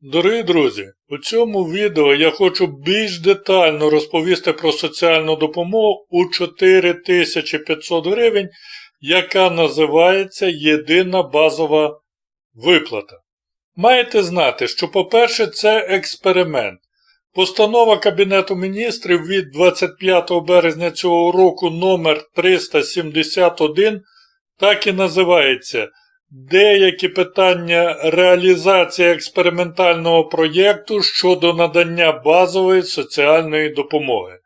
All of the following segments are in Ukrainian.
Дорогі друзі, у цьому відео я хочу більш детально розповісти про соціальну допомогу у 4500 гривень, яка називається Єдина базова виплата. Маєте знати, що, по-перше, це експеримент. Постанова Кабінету міністрів від 25 березня цього року номер 371 так і називається Деякі питання реалізації експериментального проєкту щодо надання базової соціальної допомоги.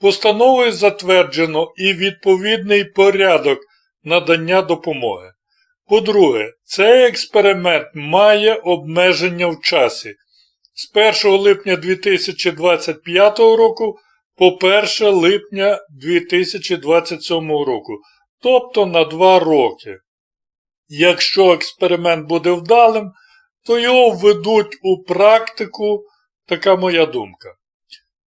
Постановою затверджено і відповідний порядок надання допомоги. По-друге, цей експеримент має обмеження в часі з 1 липня 2025 року по 1 липня 2027 року, тобто на 2 роки. Якщо експеримент буде вдалим, то його введуть у практику, така моя думка.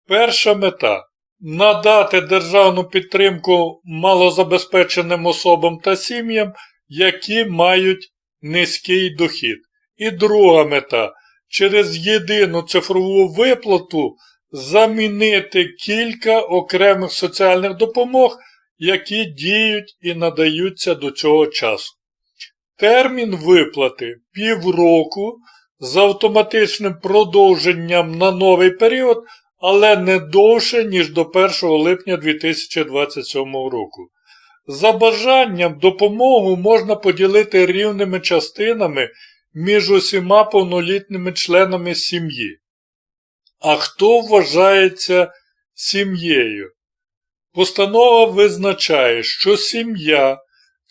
Перша мета надати державну підтримку малозабезпеченим особам та сім'ям, які мають низький дохід. І друга мета через єдину цифрову виплату замінити кілька окремих соціальних допомог, які діють і надаються до цього часу. Термін виплати півроку з автоматичним продовженням на новий період, але не довше, ніж до 1 липня 2027 року. За бажанням допомогу можна поділити рівними частинами між усіма повнолітніми членами сім'ї. А хто вважається сім'єю? Постанова визначає, що сім'я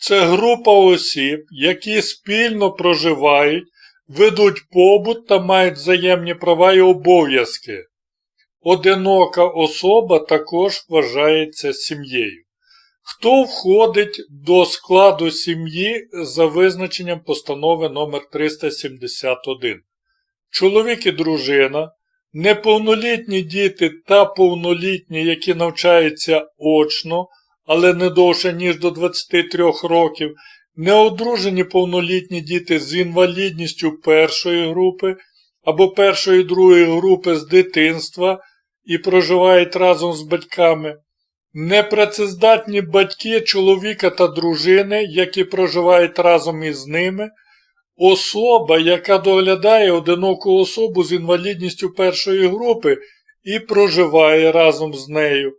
це група осіб, які спільно проживають, ведуть побут та мають взаємні права і обов'язки. Одинока особа також вважається сім'єю. Хто входить до складу сім'ї за визначенням постанови номер 371 Чоловік і дружина, неповнолітні діти та повнолітні, які навчаються очно, але не довше, ніж до 23 років, неодружені повнолітні діти з інвалідністю першої групи або першої другої групи з дитинства і проживають разом з батьками, непрацездатні батьки чоловіка та дружини, які проживають разом із ними, особа, яка доглядає одиноку особу з інвалідністю першої групи і проживає разом з нею.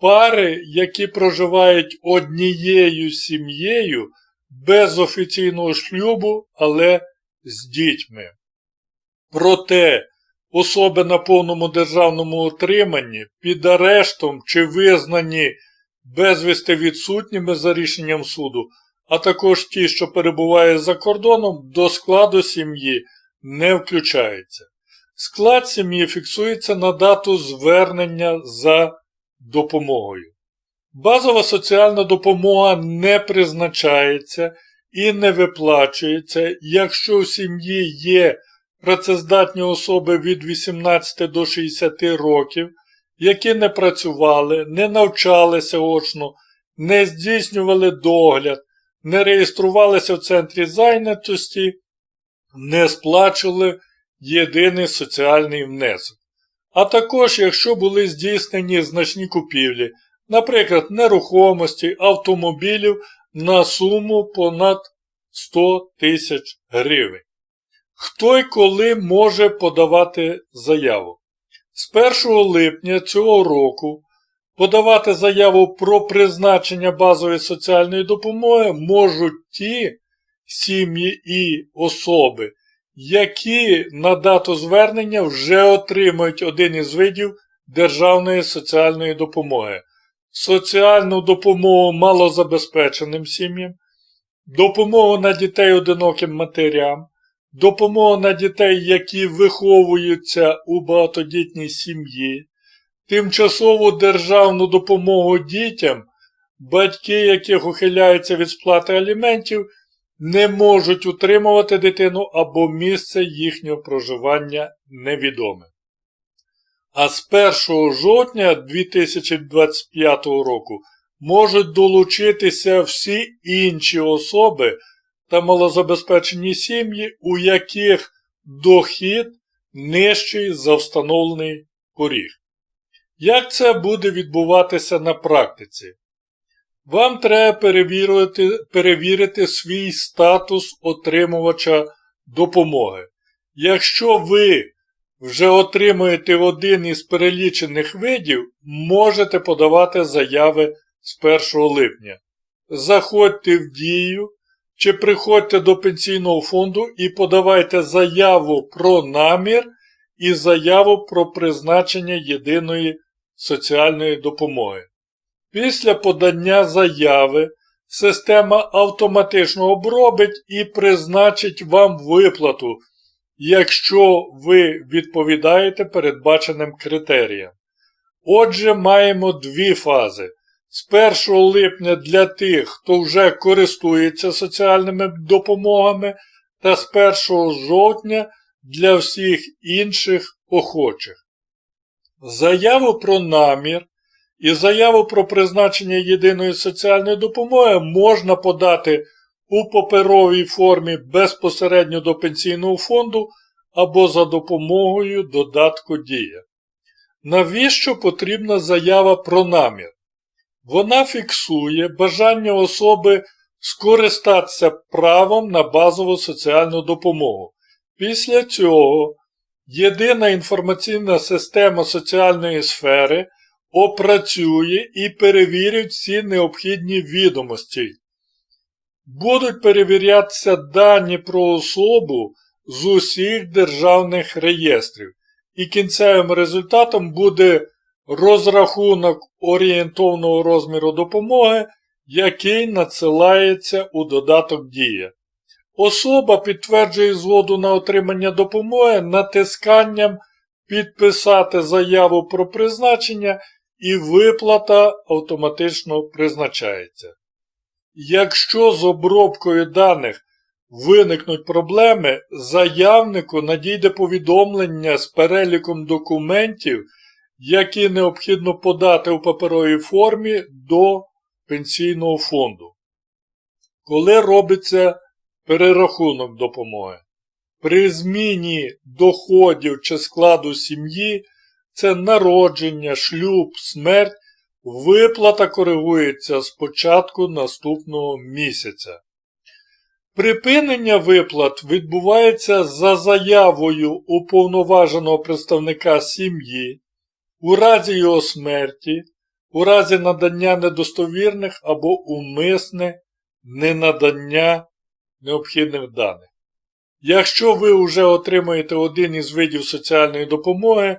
Пари, які проживають однією сім'єю без офіційного шлюбу, але з дітьми. Проте особи на повному державному утриманні під арештом чи визнані безвісти відсутніми за рішенням суду, а також ті, що перебувають за кордоном, до складу сім'ї не включаються. Склад сім'ї фіксується на дату звернення за допомогою. Базова соціальна допомога не призначається і не виплачується, якщо у сім'ї є працездатні особи від 18 до 60 років, які не працювали, не навчалися очно, не здійснювали догляд, не реєструвалися в центрі зайнятості, не сплачували єдиний соціальний внесок. А також, якщо були здійснені значні купівлі, наприклад, нерухомості, автомобілів на суму понад 100 тисяч гривень. Хто й коли може подавати заяву? З 1 липня цього року подавати заяву про призначення базової соціальної допомоги можуть ті сім'ї і особи, які на дату звернення вже отримують один із видів державної соціальної допомоги, соціальну допомогу малозабезпеченим сім'ям, допомогу на дітей одиноким матерям, допомогу на дітей, які виховуються у багатодітній сім'ї, тимчасову державну допомогу дітям, батьки яких ухиляються від сплати аліментів не можуть утримувати дитину або місце їхнього проживання невідоме. А з 1 жовтня 2025 року можуть долучитися всі інші особи та малозабезпечені сім'ї, у яких дохід нижчий за встановлений поріг. Як це буде відбуватися на практиці? Вам треба перевірити, перевірити свій статус отримувача допомоги. Якщо ви вже отримуєте один із перелічених видів, можете подавати заяви з 1 липня. Заходьте в дію чи приходьте до пенсійного фонду і подавайте заяву про намір і заяву про призначення єдиної соціальної допомоги. Після подання заяви система автоматично обробить і призначить вам виплату, якщо ви відповідаєте передбаченим критеріям. Отже, маємо дві фази. З 1 липня для тих, хто вже користується соціальними допомогами, та з 1 жовтня для всіх інших охочих. Заяву про намір і заяву про призначення єдиної соціальної допомоги можна подати у паперовій формі безпосередньо до пенсійного фонду або за допомогою додатку Дія. Навіщо потрібна заява про намір? Вона фіксує бажання особи скористатися правом на базову соціальну допомогу. Після цього єдина інформаційна система соціальної сфери опрацює і перевірить всі необхідні відомості. Будуть перевірятися дані про особу з усіх державних реєстрів, і кінцевим результатом буде розрахунок орієнтовного розміру допомоги, який надсилається у додаток Дія. Особа підтверджує згоду на отримання допомоги натисканням підписати заяву про призначення і виплата автоматично призначається. Якщо з обробкою даних виникнуть проблеми, заявнику надійде повідомлення з переліком документів, які необхідно подати у паперовій формі до пенсійного фонду. Коли робиться перерахунок допомоги? При зміні доходів чи складу сім'ї це народження, шлюб, смерть, виплата коригується з початку наступного місяця. Припинення виплат відбувається за заявою уповноваженого представника сім'ї, у разі його смерті, у разі надання недостовірних або умисне ненадання необхідних даних. Якщо ви вже отримуєте один із видів соціальної допомоги,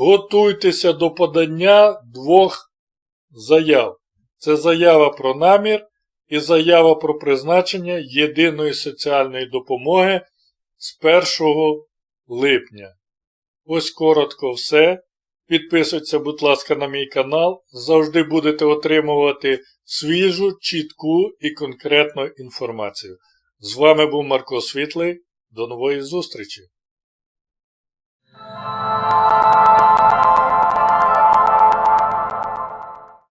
готуйтеся до подання двох заяв. Це заява про намір і заява про призначення єдиної соціальної допомоги з 1 липня. Ось коротко все. Підписуйтесь, будь ласка, на мій канал. Завжди будете отримувати свіжу, чітку і конкретну інформацію. З вами був Марко Світлий. До нової зустрічі!